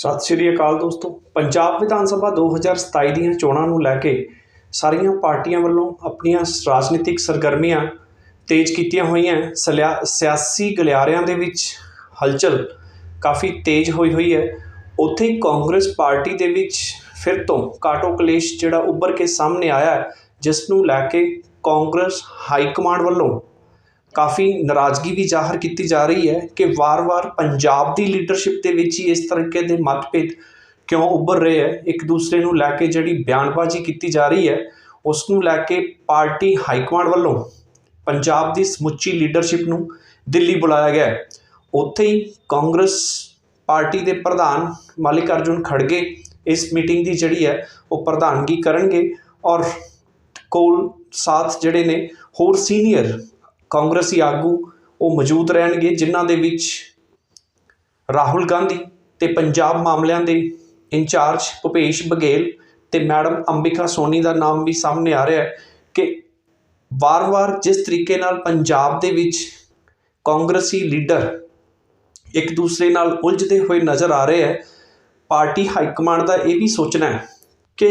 ਸਤਿ ਸ਼੍ਰੀ ਅਕਾਲ ਦੋਸਤੋ। ਪੰਜਾਬ ਵਿਧਾਨ ਸਭਾ 2027 ਦੀਆਂ ਚੋਣਾਂ ਨੂੰ ਲੈ ਕੇ ਸਾਰੀਆਂ ਪਾਰਟੀਆਂ ਵੱਲੋਂ ਆਪਣੀਆਂ ਰਾਜਨੀਤਿਕ ਸਰਗਰਮੀਆਂ ਤੇਜ਼ ਕੀਤੀਆਂ ਹੋਈਆਂ। ਸਲਿਆ, ਸਿਆਸੀ ਗਲਿਆਰਿਆਂ ਦੇ ਵਿੱਚ ਹਲਚਲ ਕਾਫੀ ਤੇਜ਼ ਹੋਈ ਹੋਈ ਹੈ। ਉੱਥੇ ਕਾਂਗਰਸ ਪਾਰਟੀ ਦੇ ਵਿੱਚ ਫਿਰ ਤੋਂ ਕਾਟੋ ਕਲੇਸ਼ ਜਿਹੜਾ ਉੱਭਰ ਕੇ ਸਾਹਮਣੇ ਆਇਆ ਜਿਸ ਨੂੰ ਲੈ ਕੇ ਕਾਂਗਰਸ ਹਾਈ ਕਮਾਂਡ ਵੱਲੋਂ ਕਾਫੀ ਨਾਰਾਜ਼ਗੀ ਵੀ ਜ਼ਾਹਰ ਕੀਤੀ ਜਾ ਰਹੀ ਹੈ ਕਿ ਵਾਰ-ਵਾਰ ਪੰਜਾਬ ਦੀ ਲੀਡਰਸ਼ਿਪ ਦੇ ਵਿੱਚ ਹੀ ਇਸ ਤਰੀਕੇ ਦੇ ਮਤਭੇਦ ਕਿਉਂ ਉੱਭਰ ਰਹੇ ਹੈ? ਇੱਕ ਦੂਸਰੇ ਨੂੰ ਲੈ ਕੇ ਜਿਹੜੀ ਬਿਆਨਬਾਜ਼ੀ ਕੀਤੀ ਜਾ ਰਹੀ ਹੈ, ਉਸ ਨੂੰ ਲੈ ਕੇ ਪਾਰਟੀ ਹਾਈਕਮਾਂਡ ਵੱਲੋਂ ਪੰਜਾਬ ਦੀ ਸਮੁੱਚੀ ਲੀਡਰਸ਼ਿਪ ਨੂੰ ਦਿੱਲੀ ਬੁਲਾਇਆ ਗਿਆ ਹੈ। ਉੱਥੇ ਹੀ ਕਾਂਗਰਸ ਪਾਰਟੀ ਦੇ ਪ੍ਰਧਾਨ ਮਲਿਕ ਅਰਜੁਨ ਖੜਗੇ ਇਸ ਮੀਟਿੰਗ ਦੀ ਜਿਹੜੀ ਹੈ, ਉਹ ਪ੍ਰਧਾਨਗੀ ਕਰਨਗੇ ਔਰ ਕੋਲ ਸਾਥ ਜਿਹੜੇ ਨੇ ਹੋਰ ਸੀਨੀਅਰ ਕਾਂਗਰਸੀ ਆਗੂ ਉਹ ਮੌਜੂਦ ਰਹਿਣਗੇ, ਜਿਨ੍ਹਾਂ ਦੇ ਵਿੱਚ ਰਾਹੁਲ ਗਾਂਧੀ ਤੇ ਪੰਜਾਬ ਮਾਮਲਿਆਂ ਦੇ ਇੰਚਾਰਜ ਭੁਪੇਸ਼ ਬਘੇਲ ਤੇ ਮੈਡਮ ਅੰਬਿਕਾ ਸੋਨੀ ਦਾ ਨਾਮ ਵੀ ਸਾਹਮਣੇ ਆ ਰਿਹਾ ਹੈ ਕਿ ਵਾਰ-ਵਾਰ ਜਿਸ ਤਰੀਕੇ ਨਾਲ ਪੰਜਾਬ ਦੇ ਵਿੱਚ ਕਾਂਗਰਸੀ ਲੀਡਰ ਇੱਕ ਦੂਸਰੇ ਨਾਲ ਉਲਝਦੇ ਹੋਏ ਨਜ਼ਰ ਆ ਰਹੇ ਹੈ, ਪਾਰਟੀ ਹਾਈ ਕਮਾਂਡ ਦਾ ਇਹ ਵੀ ਸੋਚਣਾ ਹੈ ਕਿ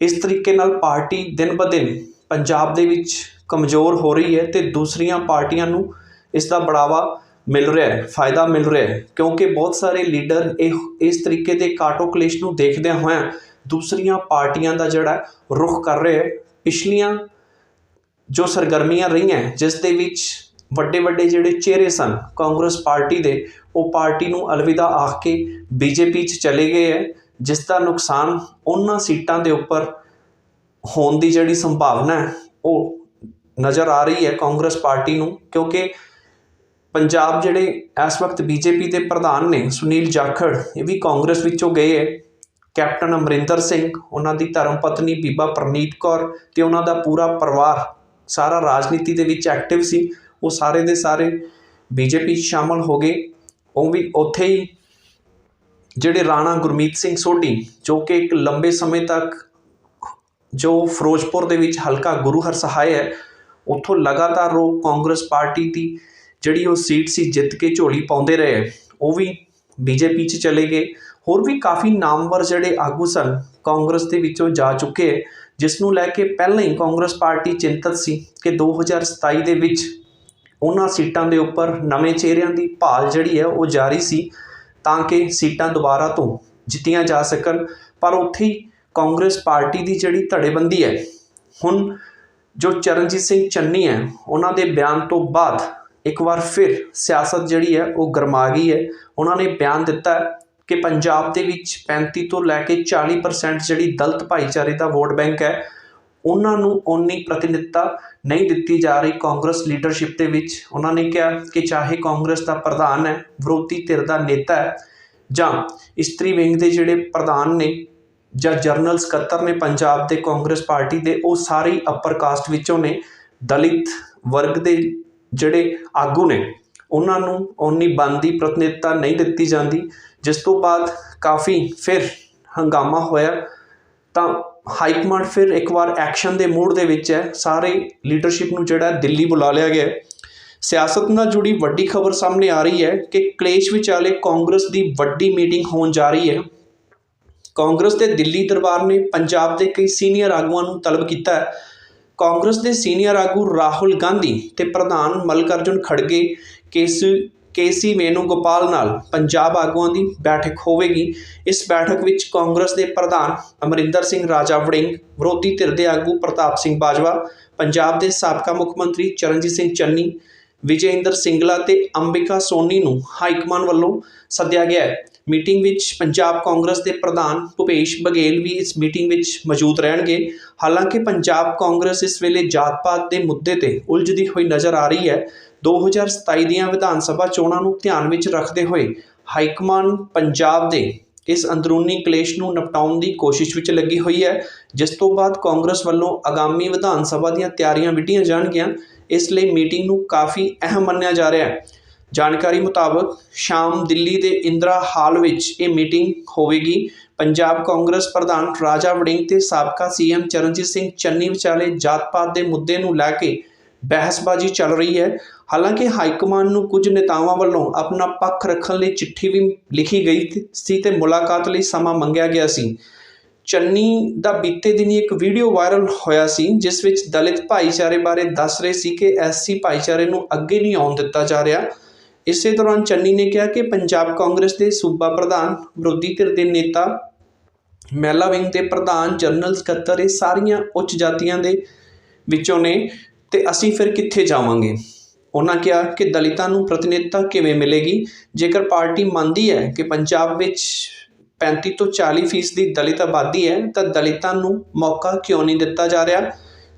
ਇਸ ਤਰੀਕੇ ਨਾਲ ਪਾਰਟੀ ਦਿਨ ਬ ਦਿਨ ਪੰਜਾਬ ਦੇ ਵਿੱਚ ਕਮਜ਼ੋਰ ਹੋ ਰਹੀ ਹੈ ਤੇ ਦੂਸਰੀਆਂ ਪਾਰਟੀਆਂ ਨੂੰ ਇਸ ਦਾ ਬੜਾਵਾ ਮਿਲ ਰਿਹਾ ਹੈ, ਫਾਇਦਾ ਮਿਲ ਰਿਹਾ ਹੈ, ਕਿਉਂਕਿ ਬਹੁਤ ਸਾਰੇ ਲੀਡਰ ਇਹ, ਇਸ ਤਰੀਕੇ ਦੇ ਕਾਟੋ ਕਲੇਸ਼ ਨੂੰ ਦੇਖਦਿਆਂ ਹੋਇਆਂ ਦੂਸਰੀਆਂ ਪਾਰਟੀਆਂ ਦਾ ਜਿਹੜਾ ਰੁਖ ਕਰ ਰਹੇ ਪਿਛਲੀਆਂ ਜੋ ਸਰਗਰਮੀਆਂ ਰਹੀਆਂ ਜਿਸ ਦੇ ਵਿੱਚ ਵੱਡੇ ਵੱਡੇ ਜਿਹੜੇ ਚਿਹਰੇ ਸਨ, ਕਾਂਗਰਸ ਪਾਰਟੀ ਦੇ, ਉਹ ਪਾਰਟੀ ਨੂੰ ਅਲਵਿਦਾ ਆਖ ਕੇ ਬੀਜੇਪੀ 'ਚ ਚਲੇ ਗਏ ਹੈ, ਜਿਸ ਦਾ ਨੁਕਸਾਨ ਉਹਨਾਂ ਸੀਟਾਂ ਦੇ ਉੱਪਰ ਹੋਣ ਦੀ ਜਿਹੜੀ ਸੰਭਾਵਨਾ ਹੈ, ਉਹ ਨਜ਼ਰ ਆ ਰਹੀ ਹੈ ਕਾਂਗਰਸ ਪਾਰਟੀ ਨੂੰ, ਕਿਉਂਕਿ ਪੰਜਾਬ ਜਿਹੜੇ ਇਸ ਵਕਤ ਬੀਜੇਪੀ ਦੇ ਪ੍ਰਧਾਨ ਨੇ, ਸੁਨੀਲ ਜਾਖੜ, ਇਹ ਵੀ ਕਾਂਗਰਸ ਵਿੱਚੋਂ ਗਏ ਹੈ। ਕੈਪਟਨ ਅਮਰਿੰਦਰ ਸਿੰਘ, ਉਹਨਾਂ ਦੀ ਧਰਮ ਪਤਨੀ ਬੀਬਾ ਪ੍ਰਨੀਤ ਕੌਰ ਤੇ ਉਹਨਾਂ ਦਾ ਪੂਰਾ ਪਰਿਵਾਰ, ਸਾਰਾ ਰਾਜਨੀਤੀ ਦੇ ਵਿੱਚ ਐਕਟਿਵ ਸੀ। ਉਹ ਸਾਰੇ ਦੇ ਸਾਰੇ ਬੀਜੇਪੀ 'ਚ ਸ਼ਾਮਲ ਹੋ ਗਏ। ਉਹ ਵੀ ਉੱਥੇ ਹੀ ਜਿਹੜੇ ਰਾਣਾ ਗੁਰਮੀਤ ਸਿੰਘ ਸੋਢੀ, ਜੋ ਕਿ ਇੱਕ ਲੰਬੇ ਸਮੇਂ ਤੱਕ ਜੋ ਫਿਰੋਜ਼ਪੁਰ ਦੇ ਵਿੱਚ ਹਲਕਾ ਗੁਰੂ ਹਰ ਸਹਾਇ ਹੈ ਉੱਥੋਂ ਲਗਾਤਾਰ ਉਹ ਕਾਂਗਰਸ ਪਾਰਟੀ ਦੀ ਜਿਹੜੀ ਉਹ ਸੀਟ ਸੀ, ਜਿੱਤ ਕੇ ਝੋਲੀ ਪਾਉਂਦੇ ਰਹੇ, ਉਹ ਵੀ ਬੀਜੇਪੀ 'ਚ ਚਲੇ ਗਏ। ਹੋਰ ਵੀ ਕਾਫੀ ਨਾਮਵਰ ਜਿਹੜੇ ਆਗੂ ਸਨ, ਕਾਂਗਰਸ ਦੇ ਵਿੱਚੋਂ ਜਾ ਚੁੱਕੇ ਹੈ, ਜਿਸ ਨੂੰ ਲੈ ਕੇ ਪਹਿਲਾਂ ਹੀ ਕਾਂਗਰਸ ਪਾਰਟੀ ਚਿੰਤਤ ਸੀ ਕਿ 2027 ਦੇ ਵਿੱਚ ਉਹਨਾਂ ਸੀਟਾਂ ਦੇ ਉੱਪਰ ਨਵੇਂ ਚਿਹਰਿਆਂ ਦੀ ਭਾਲ ਜਿਹੜੀ ਹੈ, ਉਹ ਜਾਰੀ ਸੀ ਤਾਂ ਕਿ ਸੀਟਾਂ ਦੁਬਾਰਾ ਤੋਂ ਜਿੱਤੀਆਂ ਜਾ ਸਕਣ। ਪਰ ਉੱਥੇ ਹੀ ਕਾਂਗਰਸ ਪਾਰਟੀ ਦੀ ਜਿਹੜੀ ਧੜੇਬੰਦੀ ਹੈ, ਹੁਣ ਜੋ ਚਰਨਜੀਤ ਸਿੰਘ ਚੰਨੀ ਹੈ, ਉਹਨਾਂ ਦੇ ਬਿਆਨ ਤੋਂ ਬਾਅਦ ਇੱਕ ਵਾਰ ਫਿਰ ਸਿਆਸਤ ਜਿਹੜੀ ਹੈ, ਉਹ ਗਰਮਾ ਗਈ ਹੈ। ਉਹਨਾਂ ਨੇ ਬਿਆਨ ਦਿੱਤਾ ਕਿ ਪੰਜਾਬ ਦੇ ਵਿੱਚ 35 ਤੋਂ ਲੈ ਕੇ 40% ਜਿਹੜੀ ਦਲਿਤ ਭਾਈਚਾਰੇ ਦਾ ਵੋਟ ਬੈਂਕ ਹੈ, ਉਹਨਾਂ ਨੂੰ ਓਨੀ ਪ੍ਰਤੀਨਿਧਤਾ ਨਹੀਂ ਦਿੱਤੀ ਜਾ ਰਹੀ ਕਾਂਗਰਸ ਲੀਡਰਸ਼ਿਪ ਦੇ ਵਿੱਚ। ਉਹਨਾਂ ਨੇ ਕਿਹਾ ਕਿ ਚਾਹੇ ਕਾਂਗਰਸ ਦਾ ਪ੍ਰਧਾਨ ਹੈ, ਵਿਰੋਧੀ ਧਿਰ ਦਾ ਨੇਤਾ ਹੈ ਜਾਂ ਇਸਤਰੀ ਵਿੰਗ ਦੇ ਜਿਹੜੇ ਪ੍ਰਧਾਨ ਨੇ ਜਾਂ ਜਰਨਲ ਸਕੱਤਰ ਨੇ ਪੰਜਾਬ ਦੇ ਕਾਂਗਰਸ ਪਾਰਟੀ ਦੇ ਉਹ ਸਾਰੇ ਅਪਰ ਕਾਸਟ ਵਿੱਚੋਂ ਨੇ, ਦਲਿਤ ਵਰਗ ਦੇ ਜਿਹੜੇ ਆਗੂ ਨੇ, ਉਹਨਾਂ ਨੂੰ ਓਨੀ ਬੰਦੀ ਪ੍ਰਤੀਨਿਧਤਾ ਨਹੀਂ ਦਿੱਤੀ ਜਾਂਦੀ, ਜਿਸ ਤੋਂ ਬਾਅਦ ਕਾਫੀ ਫਿਰ ਹੰਗਾਮਾ ਹੋਇਆ। ਤਾਂ ਹਾਈ ਕਮਾਂਡ ਫਿਰ ਇੱਕ ਵਾਰ ਐਕਸ਼ਨ ਦੇ ਮੂਡ ਦੇ ਵਿੱਚ ਹੈ, ਸਾਰੇ ਲੀਡਰਸ਼ਿਪ ਨੂੰ ਜਿਹੜਾ ਦਿੱਲੀ ਬੁਲਾ ਲਿਆ ਗਿਆ ਸਿਆਸਤ ਨਾਲ ਜੁੜੀ ਵੱਡੀ ਖਬਰ ਸਾਹਮਣੇ ਆ ਰਹੀ ਹੈ ਕਿ ਕਲੇਸ਼ ਵਿਚਾਲੇ ਕਾਂਗਰਸ ਦੀ ਵੱਡੀ ਮੀਟਿੰਗ ਹੋਣ ਜਾ ਰਹੀ ਹੈ। ਕਾਂਗਰਸ ਦੇ ਦਿੱਲੀ ਦਰਬਾਰ ਨੇ ਪੰਜਾਬ ਦੇ ਕਈ ਸੀਨੀਅਰ ਆਗੂਆਂ ਨੂੰ ਤਲਬ ਕੀਤਾ ਹੈ। ਕਾਂਗਰਸ ਦੇ ਸੀਨੀਅਰ ਆਗੂ ਰਾਹੁਲ ਗਾਂਧੀ ਤੇ ਪ੍ਰਧਾਨ ਮਲਕ ਅਰਜੁਨ ਖੜਗੇ, ਕੇਸ, ਕੇਸੀ ਵੇਣੂਗੋਪਾਲ ਨਾਲ ਪੰਜਾਬ ਆਗੂਆਂ ਦੀ ਬੈਠਕ ਹੋਵੇਗੀ। ਇਸ ਬੈਠਕ ਵਿੱਚ ਕਾਂਗਰਸ ਦੇ ਪ੍ਰਧਾਨ ਅਮਰਿੰਦਰ ਸਿੰਘ ਰਾਜਾ ਵੜਿੰਗ ਵਿਰੋਧੀ ਧਿਰ ਦੇ ਆਗੂ ਪ੍ਰਤਾਪ ਸਿੰਘ ਬਾਜਵਾ, ਪੰਜਾਬ ਦੇ ਸਾਬਕਾ ਮੁੱਖ ਮੰਤਰੀ ਚਰਨਜੀਤ ਸਿੰਘ ਚੰਨੀ, ਵਿਜੇਂਦਰ ਸਿੰਗਲਾ ਤੇ ਅੰਬਿਕਾ ਸੋਨੀ ਨੂੰ ਹਾਈਕਮਾਨ ਵੱਲੋਂ ਸੱਦਿਆ ਗਿਆ ਹੈ। ਮੀਟਿੰਗ ਵਿੱਚ ਪੰਜਾਬ ਕਾਂਗਰਸ ਦੇ ਪ੍ਰਧਾਨ ਭੁਪੇਸ਼ ਬਘੇਲ ਵੀ ਇਸ ਮੀਟਿੰਗ ਵਿੱਚ ਮੌਜੂਦ ਰਹਿਣਗੇ। ਹਾਲਾਂਕਿ ਪੰਜਾਬ ਕਾਂਗਰਸ ਇਸ ਵੇਲੇ ਜਾਤ-ਪਾਤ ਦੇ ਮੁੱਦੇ ਤੇ ਉਲਝਦੀ ਹੋਈ ਨਜ਼ਰ ਆ ਰਹੀ ਹੈ। 2027 ਦੀਆਂ ਵਿਧਾਨ ਸਭਾ ਚੋਣਾਂ ਨੂੰ ਧਿਆਨ ਵਿੱਚ ਰੱਖਦੇ ਹੋਏ ਹਾਈਕਮਾਨ ਪੰਜਾਬ ਦੇ ਇਸ ਅੰਦਰੂਨੀ ਕਲੇਸ਼ ਨੂੰ ਨਿਪਟਾਉਣ ਦੀ ਕੋਸ਼ਿਸ਼ ਵਿੱਚ ਲੱਗੀ ਹੋਈ ਹੈ। ਜਿਸ ਤੋਂ ਬਾਅਦ ਕਾਂਗਰਸ ਵੱਲੋਂ ਆਗਾਮੀ ਵਿਧਾਨ ਸਭਾ ਦੀਆਂ ਤਿਆਰੀਆਂ ਵਿੱਢੀਆਂ ਜਾਣਗੀਆਂ। ਇਸ ਲਈ ਮੀਟਿੰਗ ਨੂੰ ਕਾਫੀ ਅਹਿਮ ਮੰਨਿਆ ਜਾ ਰਿਹਾ ਹੈ। ਜਾਣਕਾਰੀ ਮੁਤਾਬਕ ਸ਼ਾਮ ਦਿੱਲੀ ਦੇ ਇੰਦਰਾ ਹਾਲ ਵਿੱਚ ਇਹ ਮੀਟਿੰਗ ਹੋਵੇਗੀ। ਪੰਜਾਬ ਕਾਂਗਰਸ ਪ੍ਰਧਾਨ ਰਾਜਾ ਵੜਿੰਗ ਤੇ ਸਾਬਕਾ ਸੀਐਮ ਚਰਨਜੀਤ ਸਿੰਘ ਚੰਨੀ ਵਿਚਾਲੇ ਜਾਤ-ਪਾਤ ਦੇ ਮੁੱਦੇ ਨੂੰ ਲੈ ਕੇ ਬਹਿਸਬਾਜ਼ੀ ਚੱਲ ਰਹੀ ਹੈ। ਹਾਲਾਂਕਿ ਹਾਈਕਮਾਨ ਨੂੰ ਕੁਝ ਨੇਤਾਵਾਂ ਵੱਲੋਂ ਆਪਣਾ ਪੱਖ ਰੱਖਣ ਲਈ ਚਿੱਠੀ ਵੀ ਲਿਖੀ ਗਈ ਸੀ ਤੇ ਮੁਲਾਕਾਤ ਲਈ ਸਮਾਂ ਮੰਗਿਆ ਗਿਆ ਸੀ। ਚੰਨੀ ਦਾ ਬੀਤੇ ਦਿਨੀ ਇੱਕ ਵੀਡੀਓ ਵਾਇਰਲ ਹੋਇਆ ਸੀ, ਜਿਸ ਵਿੱਚ ਦਲਿਤ ਭਾਈਚਾਰੇ ਬਾਰੇ ਦੱਸ ਰਹੇ ਸੀ ਕਿ ਐਸਸੀ ਭਾਈਚਾਰੇ ਨੂੰ ਅੱਗੇ ਨਹੀਂ ਆਉਣ ਦਿੱਤਾ ਜਾ ਰਿਹਾ। ਇਸੇ ਦੌਰਾਨ ਚੰਨੀ ਨੇ ਕਿਹਾ ਕਿ ਪੰਜਾਬ ਕਾਂਗਰਸ ਦੇ ਸੂਬਾ ਪ੍ਰਧਾਨ, ਵਿਰੋਧੀ ਧਿਰ ਦੇ ਨੇਤਾ, ਮਹਿਲਾ ਵਿੰਗ ਦੇ ਪ੍ਰਧਾਨ, ਜਨਰਲ ਸਕੱਤਰ, ਇਹ ਸਾਰੀਆਂ ਉੱਚ ਜਾਤੀਆਂ ਦੇ ਵਿੱਚੋਂ ਨੇ ਤੇ ਅਸੀਂ ਫਿਰ ਕਿੱਥੇ ਜਾਵਾਂਗੇ? ਉਹਨਾਂ ਕਿਹਾ ਕਿ ਦਲਿਤਾਂ ਨੂੰ ਪ੍ਰਤੀਨਿਧਤਾ ਕਿਵੇਂ ਮਿਲੇਗੀ? ਜੇਕਰ ਪਾਰਟੀ ਮੰਨਦੀ ਹੈ ਕਿ ਪੰਜਾਬ ਵਿੱਚ 35 ਤੋਂ 40 ਫੀਸਦੀ ਦਲਿਤ ਆਬਾਦੀ ਹੈ, ਤਾਂ ਦਲਿਤਾਂ ਨੂੰ ਮੌਕਾ ਕਿਉਂ ਨਹੀਂ ਦਿੱਤਾ ਜਾ ਰਿਹਾ?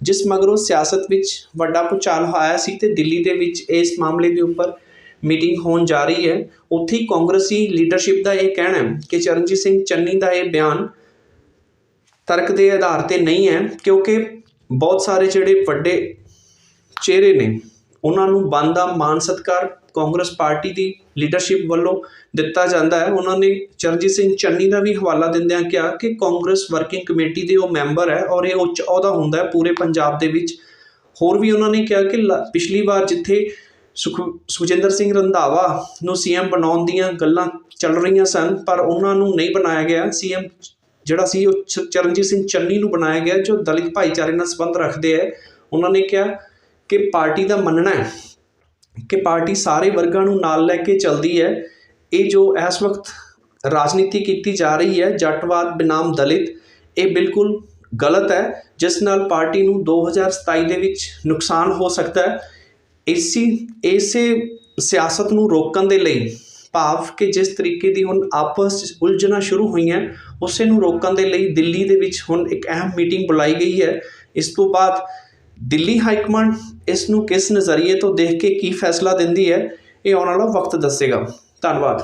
ਜਿਸ ਮਗਰੋਂ ਸਿਆਸਤ ਵਿੱਚ ਵੱਡਾ ਭੁਚਾਲ ਆਇਆ ਸੀ ਤੇ ਦਿੱਲੀ ਦੇ ਵਿੱਚ ਇਸ ਮਾਮਲੇ ਦੇ ਉੱਪਰ ਮੀਟਿੰਗ ਹੋਣ ਜਾ ਰਹੀ ਹੈ। ਉੱਥੇ ਕਾਂਗਰਸੀ ਲੀਡਰਸ਼ਿਪ ਦਾ ਇਹ ਕਹਿਣਾ ਹੈ ਕਿ ਚਰਨਜੀਤ ਸਿੰਘ ਚੰਨੀ ਦਾ ਇਹ ਬਿਆਨ ਤਰਕ ਦੇ ਆਧਾਰ ਤੇ ਨਹੀਂ ਹੈ, ਕਿਉਂਕਿ ਬਹੁਤ ਸਾਰੇ ਜਿਹੜੇ ਵੱਡੇ ਚਿਹਰੇ ਨੇ, ਉਹਨਾਂ ਨੂੰ ਬੰਦਾ ਮਾਨ ਸਤਕਾਰ ਕਾਂਗਰਸ ਪਾਰਟੀ ਦੀ ਲੀਡਰਸ਼ਿਪ ਵੱਲੋਂ ਦਿੱਤਾ ਜਾਂਦਾ ਹੈ। ਉਹਨਾਂ ਨੇ ਚਰਨਜੀਤ ਸਿੰਘ ਚੰਨੀ ਦਾ ਵੀ ਹਵਾਲਾ ਦਿੰਦਿਆਂ ਕਿਹਾ ਕਿ ਕਾਂਗਰਸ ਵਰਕਿੰਗ ਕਮੇਟੀ ਦੇ ਉਹ ਮੈਂਬਰ ਹੈ ਔਰ ਇਹ ਉੱਚ ਅਹੁਦਾ ਹੁੰਦਾ ਹੈ ਪੂਰੇ ਪੰਜਾਬ ਦੇ ਵਿੱਚ। ਹੋਰ ਵੀ ਉਹਨਾਂ ਨੇ ਕਿਹਾ ਕਿ ਲ- ਪਿਛਲੀ ਵਾਰ ਜਿੱਥੇ ਸੁਖ, ਸੁਖਜਿੰਦਰ ਸਿੰਘ ਰੰਧਾਵਾ ਨੂੰ ਸੀਐਮ ਬਣਾਉਣ ਦੀਆਂ ਗੱਲਾਂ ਚੱਲ ਰਹੀਆਂ ਸਨ, ਪਰ ਉਹਨਾਂ ਨੂੰ ਨਹੀਂ ਬਣਾਇਆ ਗਿਆ। ਸੀਐਮ ਜਿਹੜਾ ਸੀ, ਉਹ ਚ- ਚਰਨਜੀਤ ਸਿੰਘ ਚੰਨੀ ਨੂੰ ਬਣਾਇਆ ਗਿਆ, ਜੋ ਦਲਿਤ ਭਾਈਚਾਰੇ ਨਾਲ ਸੰਬੰਧ ਰੱਖਦੇ ਹੈ ਉਹਨਾਂ ਨੇ ਕਿਹਾ ਕਿ ਪਾਰਟੀ ਦਾ ਮੰਨਣਾ ਹੈ ਕਿ ਪਾਰਟੀ ਸਾਰੇ ਵਰਗਾਂ ਨੂੰ ਨਾਲ ਲੈ ਕੇ ਚੱਲਦੀ ਹੈ। ਇਹ ਜੋ ਇਸ ਵਕਤ ਰਾਜਨੀਤੀ ਕੀਤੀ ਜਾ ਰਹੀ ਹੈ, ਜੱਟਵਾਦ ਬਨਾਮ ਦਲਿਤ, ਇਹ ਬਿਲਕੁਲ ਗਲਤ ਹੈ। ਜਿਸ ਨਾਲ ਪਾਰਟੀ ਨੂੰ 2027 ਦੇ ਵਿੱਚ ਨੁਕਸਾਨ ਹੋ ਸਕਦਾ ਹੈ। ਇਸੀ, ਇਸੇ ਸਿਆਸਤ ਨੂੰ ਰੋਕਣ ਦੇ ਲਈ ਭਾਵ ਕਿ ਜਿਸ ਤਰੀਕੇ ਦੀ ਹੁਣ ਆਪਸ ਉਲਝਣਾ ਸ਼ੁਰੂ ਹੋਈਆਂ, ਉਸੇ ਨੂੰ ਰੋਕਣ ਦੇ ਲਈ ਦਿੱਲੀ ਦੇ ਵਿੱਚ ਹੁਣ ਇੱਕ ਅਹਿਮ ਮੀਟਿੰਗ ਬੁਲਾਈ ਗਈ ਹੈ। ਇਸ ਤੋਂ ਬਾਅਦ ਦਿੱਲੀ ਹਾਈ ਕਮਾਂਡ ਇਸ ਨੂੰ ਕਿਸ ਨਜ਼ਰੀਏ ਤੋਂ ਦੇਖ ਕੇ ਕੀ ਫੈਸਲਾ ਦਿੰਦੀ ਹੈ, ਇਹ ਆਉਣ ਵਾਲਾ ਵਕਤ ਦੱਸੇਗਾ। ਧੰਨਵਾਦ।